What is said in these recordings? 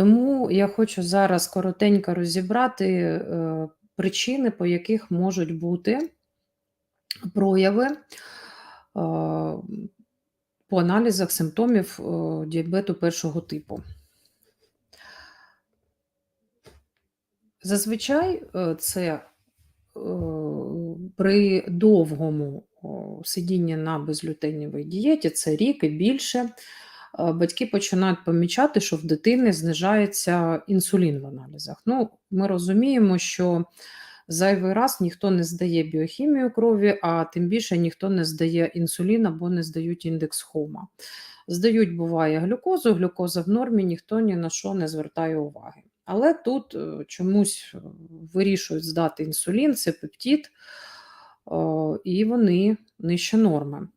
Тому я хочу зараз коротенько розібрати е, причини, по яких можуть бути прояви е, по аналізах симптомів е, діабету першого типу. Зазвичай це при довгому сидінні на безглютеновій дієті, це рік і більше, батьки починають помічати, що в дитини знижається інсулін в аналізах. Ну, ми розуміємо, що зайвий раз ніхто не здає біохімію крові, а тим більше ніхто не здає інсулін або не здають індекс хома. Здають, буває, глюкозу, глюкоза в нормі, ніхто ні на що не звертає уваги. Але тут е, чомусь е, вирішують здати інсулін, це пептид, о, і вони нижче норми.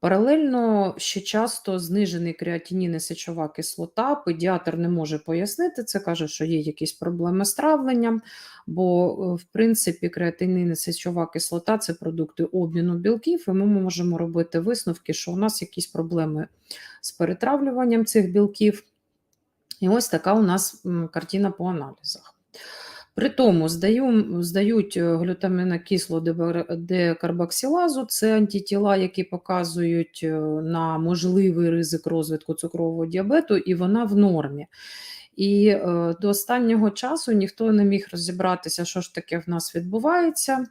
Паралельно ще часто знижений креатинін і сечова кислота. Педіатр не може пояснити це, каже, що є якісь проблеми з травленням, бо, е, в принципі, креатинін і сечова кислота це продукти обміну білків, і ми можемо робити висновки, що у нас якісь проблеми з перетравлюванням цих білків. І ось така у нас картина по аналізах. При тому здаю, здають глютаминокисло глютамінокислу дебар- декарбоксилазу, це антитіла, які показують е, на можливий ризик розвитку цукрового діабету, і вона в нормі. І е, до останнього часу ніхто не міг розібратися, що ж таке в нас відбувається.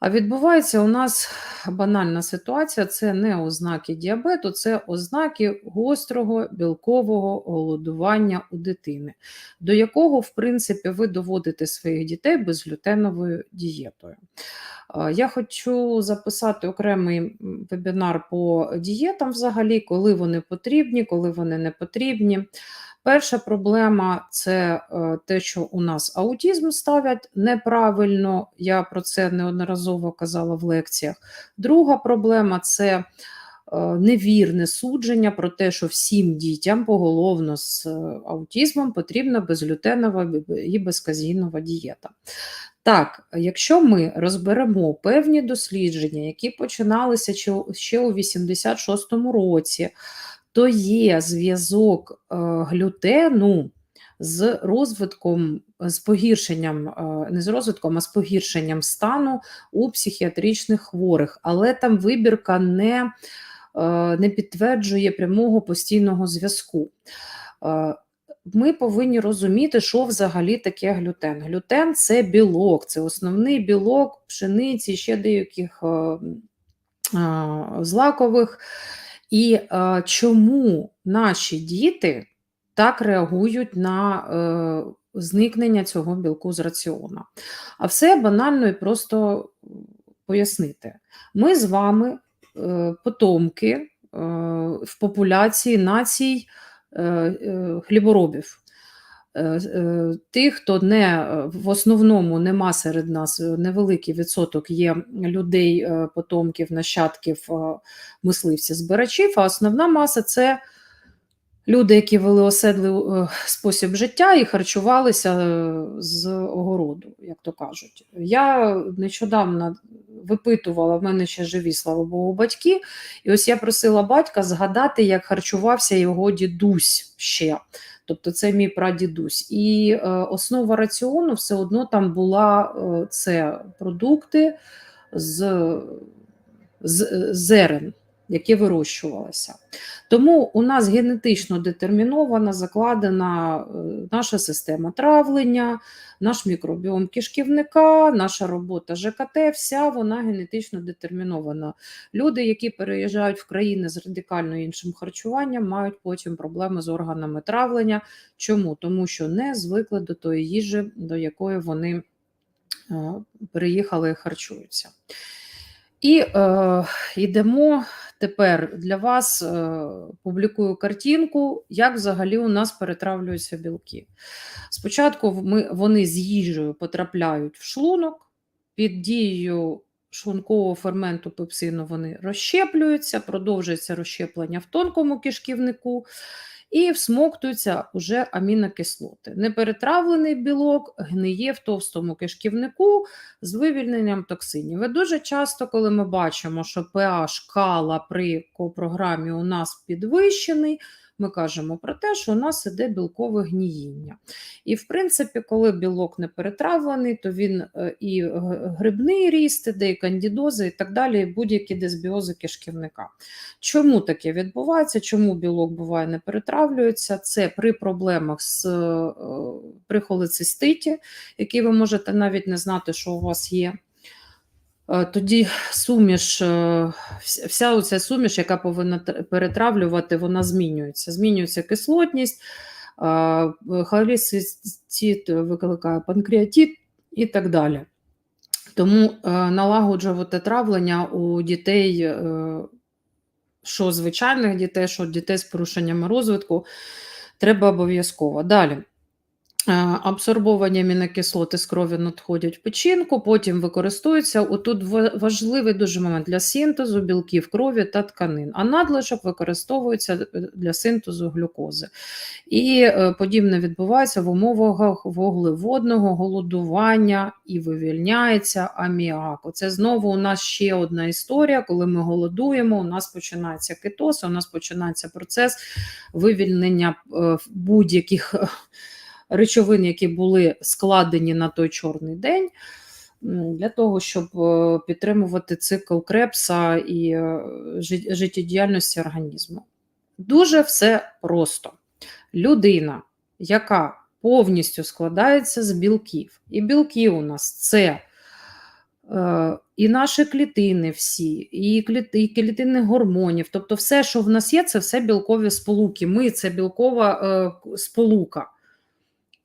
А відбувається у нас банальна ситуація: це не ознаки діабету, це ознаки гострого білкового голодування у дитини, до якого, в принципі, ви доводите своїх дітей безглютеновою дієтою. Я хочу записати окремий вебінар по дієтам, взагалі, коли вони потрібні, коли вони не потрібні. Перша проблема це е, те, що у нас аутізм ставлять неправильно. Я про це неодноразово казала в лекціях. Друга проблема це е, невірне судження про те, що всім дітям поголовно з е, аутізмом потрібна безглютенова і безказінова дієта. Так, якщо ми розберемо певні дослідження, які починалися ще у 86-му році, то є зв'язок е, глютену з розвитком, з погіршенням, е, не з розвитком, а з погіршенням стану у психіатричних хворих, але там вибірка не, е, не підтверджує прямого постійного зв'язку. Ми повинні розуміти, що взагалі таке глютен. Глютен це білок, це основний білок пшениці, ще деяких злакових. І е, чому наші діти так реагують на е, зникнення цього білку з раціону? А все банально і просто пояснити. Ми з вами е, потомки е, в популяції націй е, е, хліборобів. Е, е, Тих, хто не е, в основному нема серед нас невеликий відсоток є людей, потомків, нащадків мисливців, збирачів, а основна маса це люди, які вели оседлий спосіб життя і харчувалися з огороду, як то кажуть. Я нещодавно випитувала, в мене ще живі, слава Богу, батьки, і ось я просила батька згадати, як харчувався його дідусь ще. Тобто це мій прадідусь. І е, основа раціону все одно там була е, це продукти з, з зерен, які вирощувалися. Тому у нас генетично детермінована, закладена е, наша система травлення, наш мікробіом кишківника, наша робота ЖКТ, вся вона генетично детермінована. Люди, які переїжджають в країни з радикально іншим харчуванням, мають потім проблеми з органами травлення. Чому? Тому що не звикли до тої їжі, до якої вони е, переїхали і харчуються. І е, йдемо тепер. Для вас, е, публікую картинку, як взагалі у нас перетравлюються білки. Спочатку ми, вони з їжею потрапляють в шлунок, під дією шлункового ферменту пепсину вони розщеплюються, продовжується розщеплення в тонкому кишківнику і всмоктуються уже амінокислоти. Неперетравлений білок гниє в товстому кишківнику з вивільненням токсинів. І дуже часто, коли ми бачимо, що pH кала при копрограмі у нас підвищений, ми кажемо про те, що у нас іде білкове гніїння. І, в принципі, коли білок не перетравлений, то він е, і грибний ріст, іде, і кандідози, і так далі, і будь-які дисбіози кишківника. Чому таке відбувається? Чому білок буває не перетравлюється? Це при проблемах з е, при холециститі, які ви можете навіть не знати, що у вас є. Е, Тоді суміш, е, вся оця суміш, яка повинна перетравлювати, вона змінюється. Змінюється кислотність, е, викликає панкреатит і так далі. Тому налагоджувати травлення у дітей, що звичайних дітей, що дітей з порушеннями розвитку, треба обов'язково. Далі. Е, Абсорбовані амінокислоти з крові надходять в печінку, потім використовуються. Отут важливий дуже момент для синтезу білків крові та тканин, а надлишок використовується е, для синтезу глюкози. І е, подібне відбувається в умовах вуглеводного голодування і вивільняється аміак. Це знову у нас ще одна історія, коли ми голодуємо, у нас починається кетоз, у нас починається процес вивільнення будь-яких речовин, які були складені на той чорний день, для того, щоб е, підтримувати цикл крепса і е, життєдіяльності організму. Дуже все просто. Людина, яка повністю складається з білків, і білки у нас це е, і наші клітини всі, і, кліт, і клітини гормонів, тобто все, що в нас є, це все білкові сполуки. Ми це білкова сполука.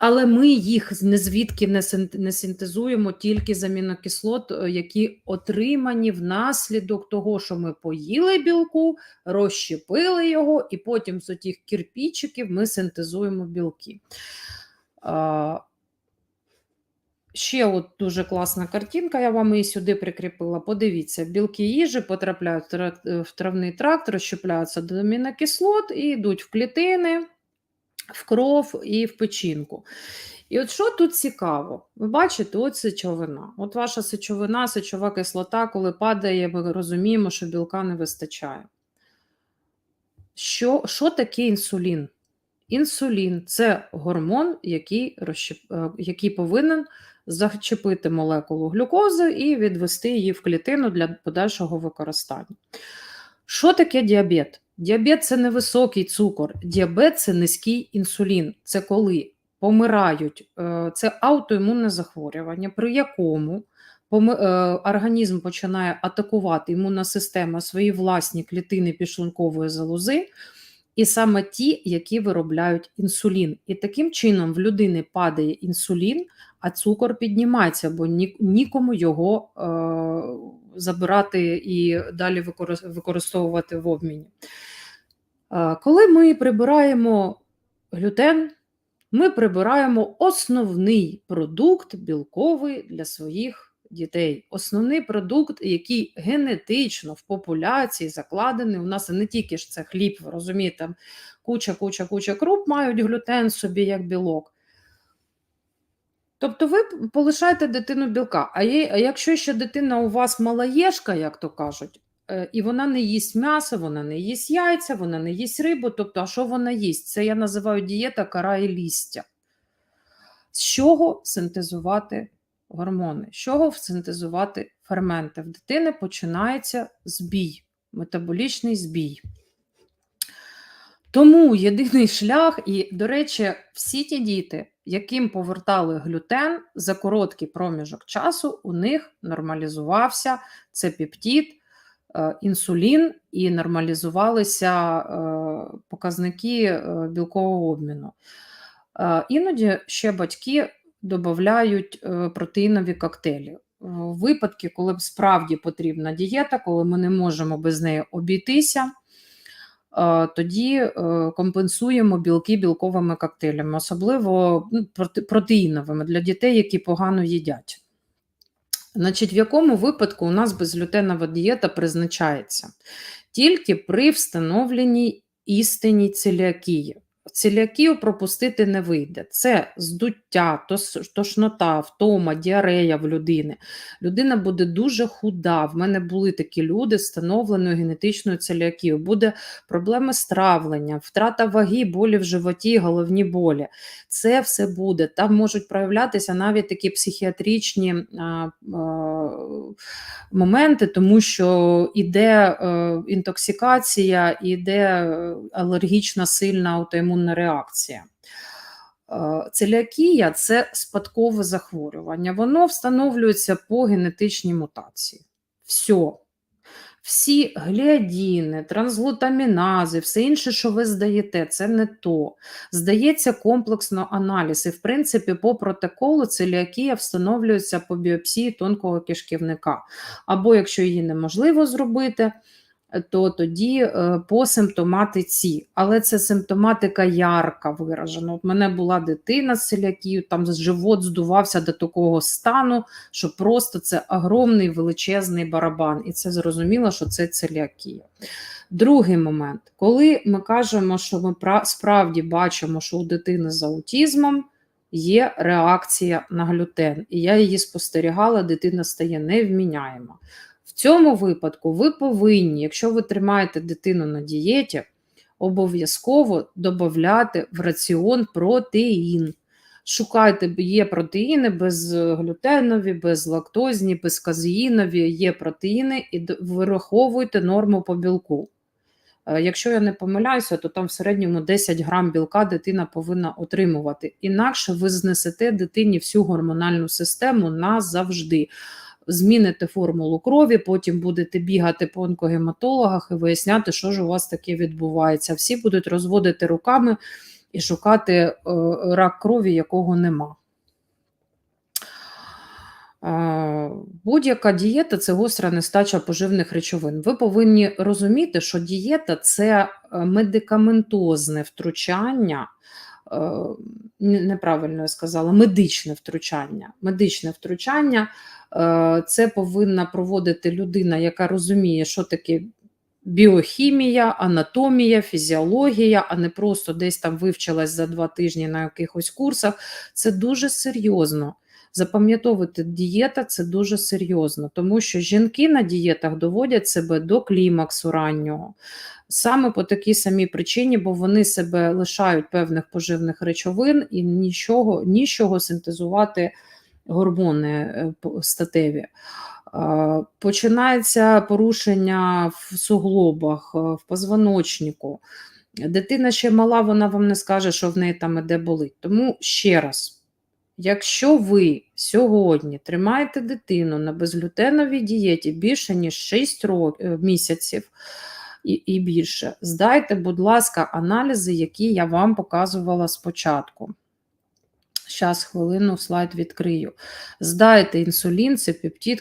Але ми їх звідки не, синтезуємо тільки з амінокислот, е, які отримані внаслідок того, що ми поїли білку, розщепили його, і потім з отих кирпічиків ми синтезуємо білки. Ще от дуже класна картинка, я вам її сюди прикріпила. Подивіться, білки їжі потрапляють в травний тракт, розщепляються до амінокислот і йдуть в клітини, в кров і в печінку. І от що тут цікаво? Ви бачите, от сечовина. От ваша сечовина, сечова кислота, коли падає, ми розуміємо, що білка не вистачає. Що, що таке інсулін? Інсулін це гормон, який, розщеп... е, який повинен зачепити молекулу глюкози і відвести її в клітину для подальшого використання. Що таке діабет? Діабет це не високий цукор, діабет це низький інсулін. Це коли помирають, е, це аутоімунне захворювання, при якому е, організм починає атакувати імунна система свої власні клітини підшлункової залози, і саме ті, які виробляють інсулін. І таким чином в людини падає інсулін, а цукор піднімається, бо нікому його е, забирати і далі використ- використовувати в обміні. Коли ми прибираємо глютен, ми прибираємо основний продукт білковий для своїх дітей. Основний продукт, який генетично в популяції закладений. У нас не тільки ж це хліб, ви розумієте, куча, куча, куча круп мають глютен собі як білок. Тобто ви полишаєте дитину білка. А, якщо ще дитина у вас малаєшка, як то кажуть, е, і вона не їсть м'ясо, вона не їсть яйця, вона не їсть рибу, тобто, а що вона їсть? Це я називаю дієта кара і лістя. З чого синтезувати гормони? З чого синтезувати ферменти? В дитини починається збій, метаболічний збій. Тому єдиний шлях, і, до речі, всі ті діти, яким повертали глютен за короткий проміжок часу, у них нормалізувався це пептид, е, інсулін і нормалізувалися е, показники е, білкового обміну. Іноді ще батьки додають протеїнові коктейлі. Випадки, коли б справді потрібна дієта, коли ми не можемо без неї обійтися, тоді е, компенсуємо білки білковими коктейлями, особливо ну, протеїновими для дітей, які погано їдять. Значить, в якому випадку у нас безглютенова дієта призначається? Тільки при встановленій істинній целіакії. Целіакію пропустити не вийде. Це здуття, тошнота, втома, діарея в людини. Людина буде дуже худа. В мене були такі люди встановленою генетичною целіакією. Буде проблеми з травленням, втрата ваги, болі в животі, головні болі. Це все буде. Там можуть проявлятися навіть такі психіатричні а, а, моменти, тому що іде е, інтоксикація, іде е, алергічна сильна аутоімунна реакція. Е, Целіакія це спадкове захворювання. Воно встановлюється по генетичній мутації. Все. Всі гліадіни, трансглутамінази, все інше, що ви здаєте, це не то. Здається комплексно аналіз. І, в принципі, по протоколу целіакія встановлюється по біопсії тонкого кишківника. Або якщо її неможливо зробити, то тоді е, по симптоматиці. Але це симптоматика ярка виражена. От мене була дитина з целіакією, там живот здувався до такого стану, що просто це огромний величезний барабан. І це зрозуміло, що це целіакія. Другий момент, коли ми кажемо, що ми справді бачимо, що у дитини з аутізмом є реакція на глютен, і я її спостерігала, дитина стає невміняєма. В цьому випадку ви повинні, якщо ви тримаєте дитину на дієті, обов'язково додати в раціон протеїн. Шукайте, є протеїни безглютенові, безлактозні, безказеїнові, є протеїни і вираховуйте норму по білку. Е, Якщо я не помиляюся, то там в середньому 10 грам білка дитина повинна отримувати. Інакше ви знесете дитині всю гормональну систему назавжди. Зміните формулу крові, потім будете бігати по онкогематологах і виясняти, що ж у вас таке відбувається. Всі будуть розводити руками і шукати е, рак крові, якого нема. Е, Будь-яка дієта це гостра нестача поживних речовин. Ви повинні розуміти, що дієта це е, медикаментозне втручання, неправильно я сказала, медичне втручання. Медичне втручання е, це повинна проводити людина, яка розуміє, що таке біохімія, анатомія, фізіологія, а не просто десь там вивчилась за два тижні на якихось курсах. Це дуже серйозно. Запам'ятовувати дієта це дуже серйозно, тому що жінки на дієтах доводять себе до клімаксу раннього. Саме по такій самій причині, бо вони себе лишають певних поживних речовин і нічого, нічого синтезувати гормони е, статеві. Е, Починається порушення в суглобах, е, в позвоночнику. Дитина ще мала, вона вам не скаже, що в неї там іде болить. Тому ще раз. Якщо ви сьогодні тримаєте дитину на безглютеновій дієті більше ніж 6 років, місяців і, і більше, здайте, будь ласка, аналізи, які я вам показувала спочатку. Зараз хвилину слайд відкрию. Здайте інсулін, це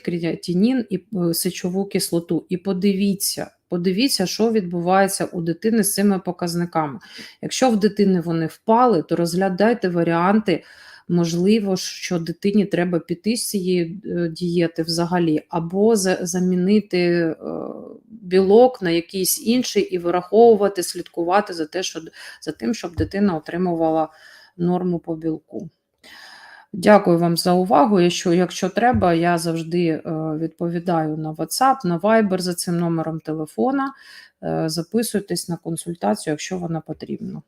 креатинін і е, сечову кислоту. І подивіться, подивіться, що відбувається у дитини з цими показниками. Якщо в дитини вони впали, то розглядайте варіанти. Можливо, що дитині треба піти з цієї е, дієти взагалі, або замінити е, білок на якийсь інший і вираховувати, слідкувати за, те, що, за тим, щоб дитина отримувала норму по білку. Дякую вам за увагу. Якщо, якщо треба, я завжди е, відповідаю на WhatsApp, на Viber за цим номером телефона. Записуйтесь на консультацію, якщо вона потрібна.